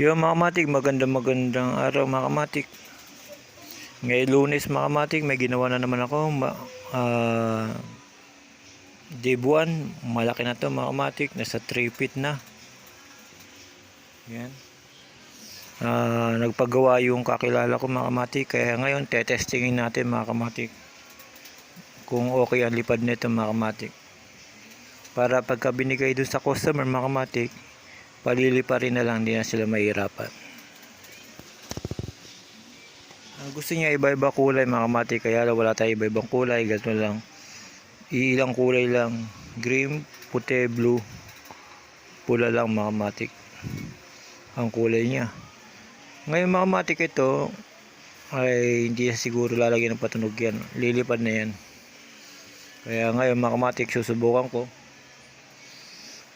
Yo mga kamatik, magandang magandang araw mga kamatik. Ngayon lunes mga kamatik, may ginawa na naman ako. Ma, ah, day 1, malaki na to mga kamatik, nasa 3 feet na. Yan. Ah, nagpagawa yung kakilala ko mga kamatik, kaya ngayon tetestingin natin mga kamatik kung okay ang lipad nito mga kamatik. Para pagka binigay dun sa customer mga kamatik, palilipa rin na lang, hindi na sila mahirapan. Ang gusto niya iba-iba kulay mga kamati, kaya wala tayo iba-ibang kulay, ganito lang. Iilang kulay lang, green, puti, blue, pula lang mga kamati. Ang kulay niya. Ngayon mga kamati ito, ay hindi siguro lalagyan ng patunog yan. Lilipad na yan. Kaya ngayon mga kamati, susubukan ko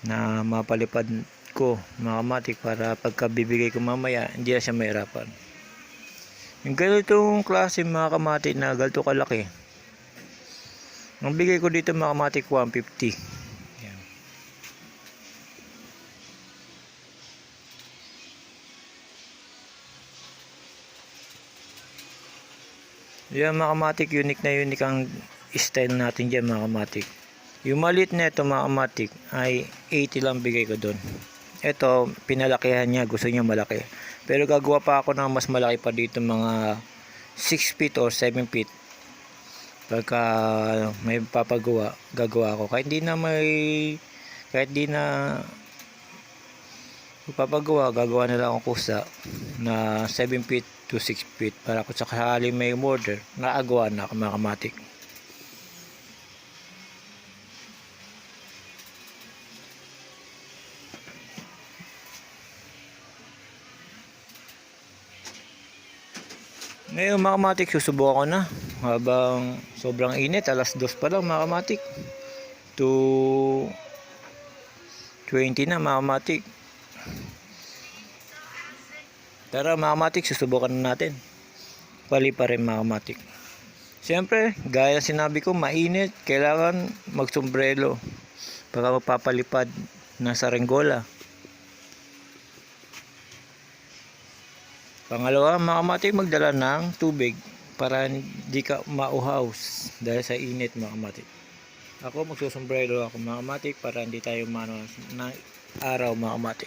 na mapalipad ko mga kamatik para pagka bibigay ko mamaya hindi na siya mahirapan. Yung ganitong klase mga kamatik na ganito kalaki ang bigay ko dito mga kamatik 150 yan. yan mga kamatik unique na unique ang style natin dyan mga kamatik yung maliit na ito mga kamatik ay 80 lang bigay ko doon ito pinalakihan niya. Gusto niya malaki. Pero gagawa pa ako ng mas malaki pa dito mga 6 feet or 7 feet. Pagka may papagawa gagawa ako. Kahit di na may kahit di na papagawa gagawa na lang ako kusa na 7 feet to 6 feet para kung sakali may order naagawa na ako mga kamatik Ngayon mga kamatik, susubukan ko na. Habang sobrang init, alas dos pa lang mga kamatik. To 20 na mga kamatik. Tara mga kamatik, susubukan na natin. Pali pa rin mga kamatik. Siyempre, gaya sinabi ko, mainit. Kailangan magsombrelo. Para mapapalipad na sa Pangalawa, mga magdala ng tubig para hindi ka mauhaw dahil sa init mga kamatik. Ako magsusombrero ako mga kamatik para hindi tayo mano ng araw mga.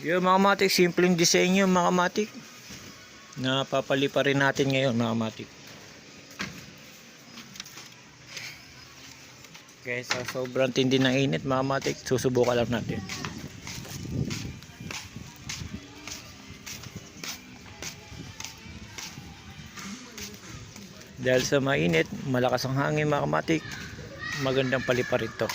Yung mga matik, simpleng disenyo mga matik. Na papalipa rin natin ngayon mga matik. Okay, sa sobrang tindi ng init mga matik, susubukan lang natin. Dahil sa mainit, malakas ang hangin mga matik, magandang palipa rin to.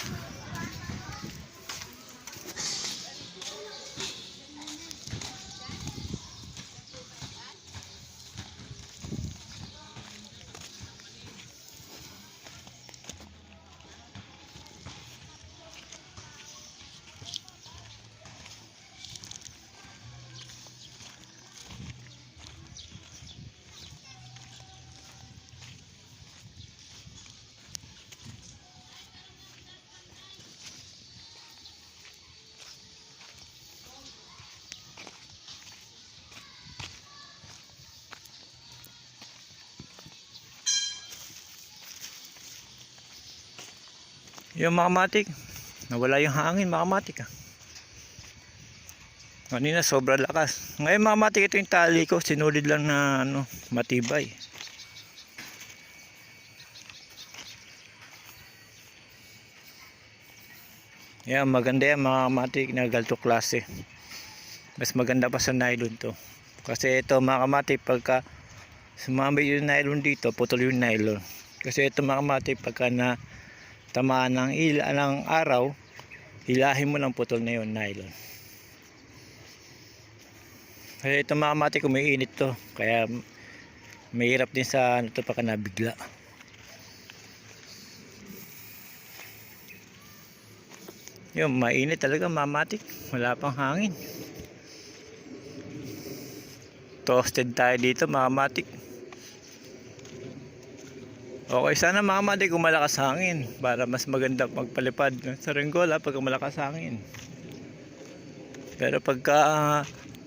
Yung mga matik, nawala yung hangin mga matik ah. Kanina sobrang lakas. Ngayon mga matik, ito yung tali ko, sinulid lang na ano, matibay. Yan, maganda yan mga matik na galto klase. Mas maganda pa sa nylon to. Kasi ito mga kamatik, pagka sumamay yung nylon dito, putol yung nylon. Kasi ito mga kamatik, pagka na tamaan ng, il ng araw, hilahin mo ng putol na yun, nylon. Kasi ito mga mati kumiinit to, kaya mahirap din sa ano to pagka nabigla. Yun, mainit talaga, mamatik. Wala pang hangin. Toasted tayo dito, mga matik. Okay, sana mga matik kung malakas hangin para mas maganda magpalipad sa Ringola pag malakas hangin. Pero pagka ah,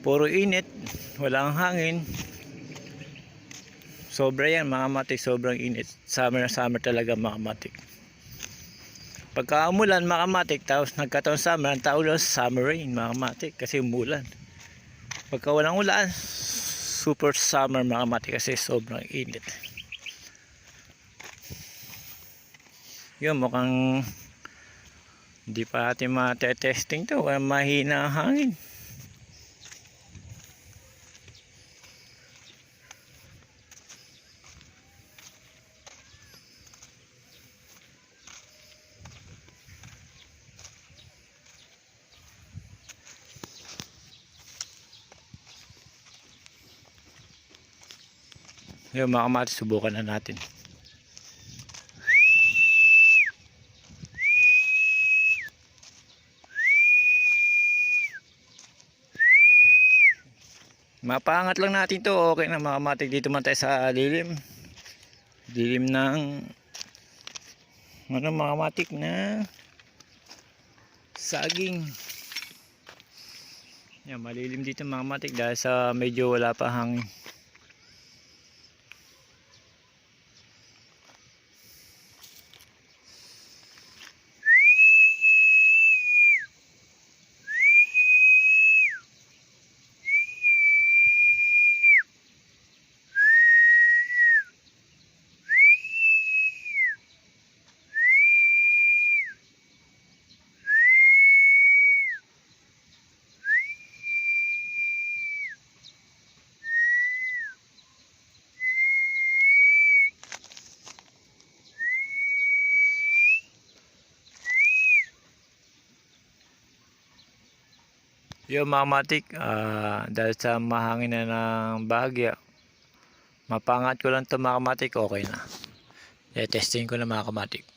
puro init, walang hangin, sobra yan mga matik, sobrang init. Summer na summer talaga mga matik. Pagka umulan mga matik, tapos nagkataon summer, ang tao summer rain mga matik kasi umulan. Pagka walang ulan, super summer mga matik kasi sobrang init. Yun, mukhang hindi pa natin matetesting to. Kaya mahina ang hangin. Yun mga kamati, subukan na natin. Mapangat lang natin to. Okay na mga matik dito man tayo sa lilim. Lilim ng ano mga matik na saging. Yan, malilim dito mga matik dahil sa medyo wala pa hangin. Yo mga matik, ah, dahil sa mahangin na ng bahagya, mapangat ko lang to mga kamatik, okay na. Eh, testing ko na mga kamatik.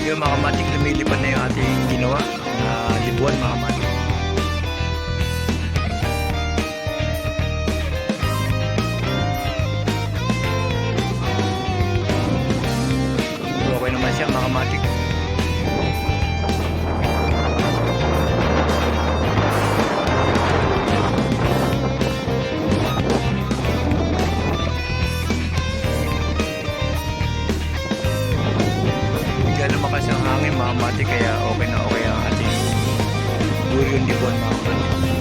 Yo mga kamatik, lumilipad na yung ating ginawa na libuan mga kamatik. Mga kamatik kaya okay na okay ang ating burion dibon mga kamatik.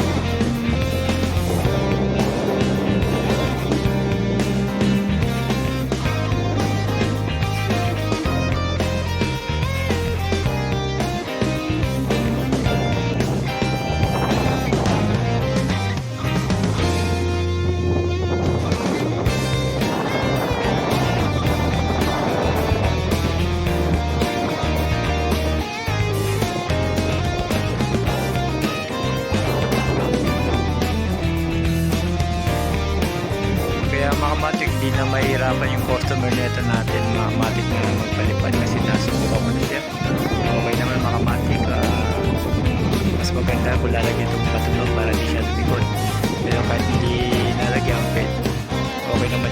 hindi na mahirapan yung customer nito natin matik na magpalipad kasi nasubukan ko na siya. Okay naman makamatik uh, ah, mas maganda kung lalagyan itong patulog para di siya lumikot pero kahit hindi nalagyan ang pet okay naman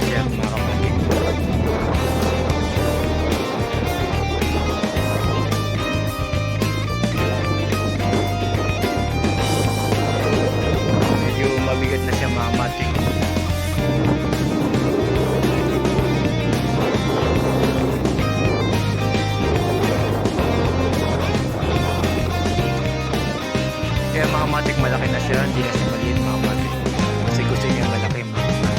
malaki na sila, hindi na siya maliit mga kapatid. Kasi gusto niya malaki mga kapatid.